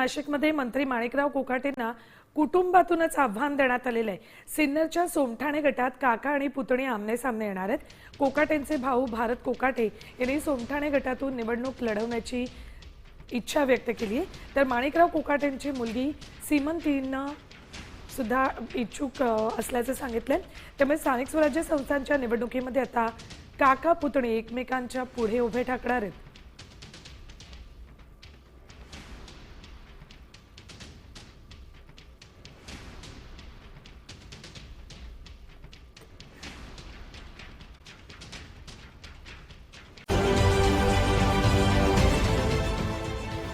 नाशिकमध्ये मंत्री माणिकराव कोकाटेंना कुटुंबातूनच आव्हान देण्यात आलेलं आहे. सिन्नरच्या सोमठाणे गटात काका आणि पुतणी आमने सामने येणार आहेत. कोकाटेंचे भाऊ भारत कोकाटे यांनी सोमठाणे गटातून निवडणूक लढवण्याची इच्छा व्यक्त केली आहे. तर माणिकराव कोकाटेंची मुलगी सीमंतीनं सुद्धा इच्छुक असल्याचं सांगितलं त्यामुळे स्थानिक स्वराज्य संस्थांच्या निवडणुकीमध्ये आता काका पुतणी एकमेकांच्या पुढे उभे ठाकणार आहेत.